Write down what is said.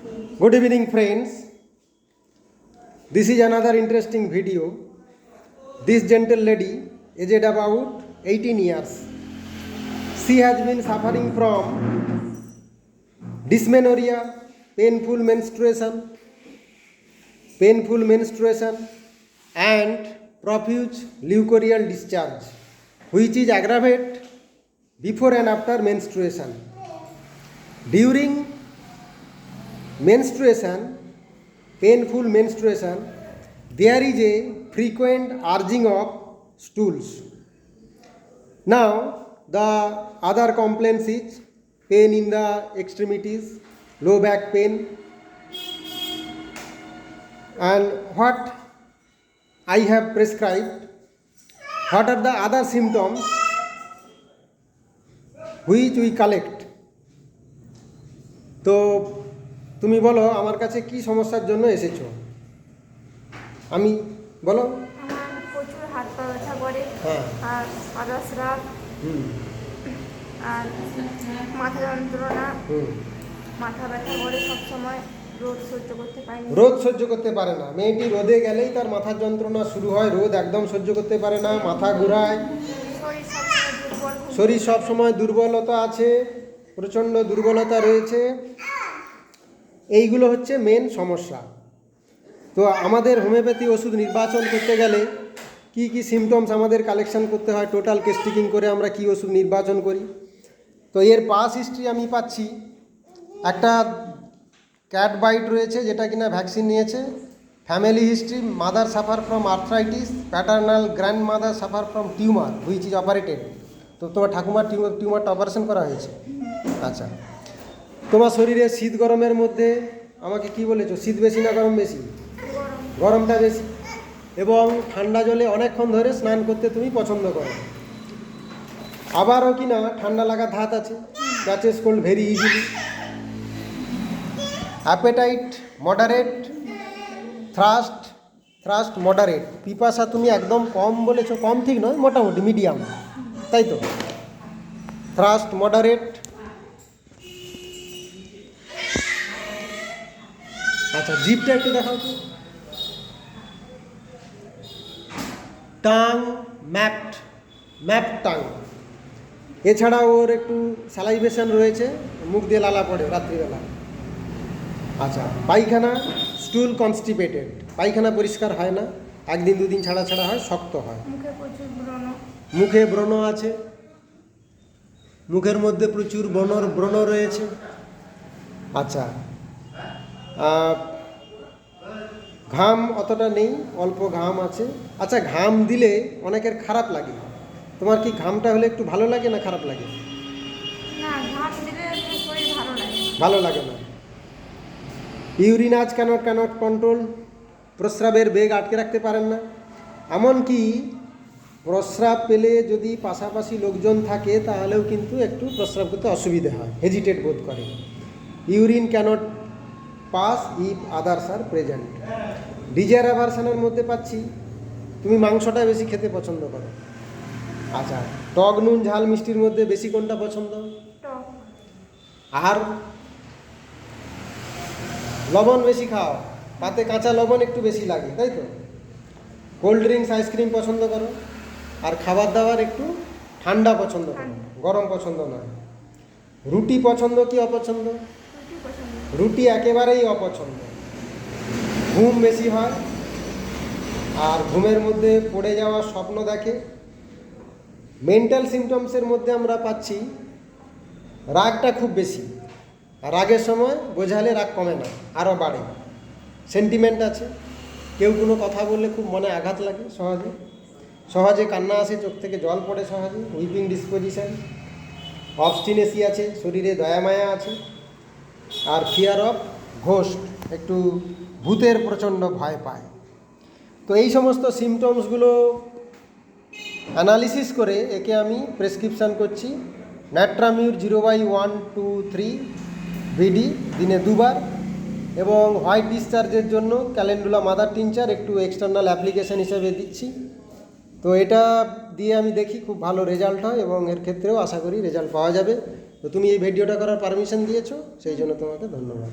Good evening, friends. This is another interesting video. This gentle lady, aged about 18 years, she has been suffering from dysmenorrhea, painful menstruation, painful menstruation, and profuse leucorial discharge, which is aggravate before and after menstruation. During menstruation, painful menstruation, there is a frequent urging of stools. Now, the other complaints is pain in the extremities, low back pain, and what I have prescribed. What are the other symptoms which we collect? তো তুমি বলো আমার কাছে কি সমস্যার জন্য এসেছ? আমি বলো। প্রচুর হাত পা ব্যথা করে হ্যাঁ। আর মাথা যন্ত্রণা মাথা ব্যথা করে সব সময় রোদ সহ্য করতে পারি না। রোদ সহ্য করতে পারে না। মেয়েটি রোদে গেলেই তার মাথার যন্ত্রণা শুরু হয় রোদ একদম সহ্য করতে পারে না মাথা ঘুরায়। শরীর সবসময় শরীর সব সময় দুর্বলতা আছে প্রচণ্ড দুর্বলতা রয়েছে। এইগুলো হচ্ছে মেন সমস্যা। তো আমাদের হোমিওপ্যাথি ওষুধ নির্বাচন করতে গেলে কি কি সিমটমস আমাদের কালেকশন করতে হয় টোটাল কেস্টিকিং করে আমরা কি ওষুধ নির্বাচন করি। তো এর পাস হিস্ট্রি আমি পাচ্ছি। একটা ক্যাট বাইট রয়েছে যেটা কিনা ভ্যাকসিন নিয়েছে। Family history mother suffer from arthritis paternal grandmother suffer from tumour which is operated তো তোমার ঠাকুমার টিউমার টিউমারটা অপারেশন করা হয়েছে। আচ্ছা। তোমার শরীরে শীত গরমের মধ্যে আমাকে কি বলেছ? শীত বেশি না গরম বেশি? গরমটা বেশি। এবং ঠান্ডা জলে অনেকক্ষণ ধরে স্নান করতে তুমি পছন্দ করো। আবারও কি না ঠান্ডা লাগার ধাত আছে? Catches cold very easily appetite moderate thirst thirst moderate পিপাসা তুমি একদম কম বলেছ, কম ঠিক নয়, মোটামুটি মিডিয়াম তাই তো? থ্রাস্ট মডারেট আচ্ছা জিপটা একটু দেখাও তো। Tongue mapped map tongue. এছাড়া ওর একটু স্যালাইভেশন রয়েছে মুখ দিয়ে লালা পড়ে রাত্রিবেলা। আচ্ছা পায়খানা স্টুল কনস্টিপেটেড পায়খানা পরিষ্কার হয় না একদিন দুদিন ছাড়া ছাড়া হয় শক্ত হয়। মুখে ব্রণ আছে। মুখের মধ্যে প্রচুর ব্রণর ব্রণ রয়েছে। আচ্ছা ঘাম অতটা নেই অল্প ঘাম আছে। আচ্ছা ঘাম দিলে অনেকের খারাপ লাগে। তোমার কি ঘামটা হলে একটু ভালো লাগে না খারাপ লাগে? ভালো লাগে। ভালো লাগে না। ইউরিনাজ ক্যানট ক্যানট কন্ট্রোল প্রস্রাবের বেগ আটকে রাখতে পারেন না। এমনকি প্রস্রাব পেলে যদি পাশাপাশি লোকজন থাকে তাহলেও কিন্তু একটু প্রস্রাব করতে অসুবিধা হয়। হেজিটেট বোধ করে। Urine cannot pass if others are present. Desire অ্যাভারশনের মধ্যে পাচ্ছি। তুমি মাংসটা বেশি খেতে পছন্দ করো। আচ্ছা টক নুন ঝাল মিষ্টির মধ্যে বেশি কোনটা পছন্দ? আর লবণ বেশি খাও। পাতে কাঁচা লবণ একটু বেশি লাগে তাই তো? কোল্ড ড্রিঙ্কস আইসক্রিম পছন্দ করো। আর খাবার দাবার একটু ঠান্ডা পছন্দ করো। গরম পছন্দ নয়। রুটি পছন্দ কি অপছন্দ? রুটি একেবারেই অপছন্দ। ঘুম বেশি হয় আর ঘুমের মধ্যে পড়ে যাওয়ার স্বপ্ন দেখে। মেন্টাল সিমটমসের মধ্যে আমরা পাচ্ছি রাগটা খুব বেশি। রাগের সময় বোঝালে রাগ কমে না, আরও বাড়ে। সেন্টিমেন্ট আছে। কেউ কোনো কথা বললে খুব মনে আঘাত লাগে সহজে। সহজে কান্না আসে, চোখ থেকে জল পড়ে সহজে। উইপিং ডিসপোজিশন অবস্টিনেসি আছে, শরীরে দয়া মায়া আছে। আর ফিয়ার অফ ঘোস্ট একটু ভূতের প্রচণ্ড ভয় পায়। তো এই সমস্ত সিমটমসগুলো অ্যানালিসিস করে একে আমি প্রেসক্রিপশান করছি। ন্যাট্রামিউর zero by one two three BD দিনে দুবার এবং হোয়াইট ডিসচার্জের জন্য ক্যালেন্ডুলা মাদার টিনচার একটু এক্সটার্নাল অ্যাপ্লিকেশন হিসেবে দিচ্ছি। তো এটা দিয়ে আমি দেখি খুব ভালো রেজাল্ট হয় এবং এর ক্ষেত্রেও আশা করি রেজাল্ট পাওয়া যাবে। তো তুমি এই ভিডিওটা করার পারমিশন দিয়েছ সেই জন্য তোমাকে ধন্যবাদ।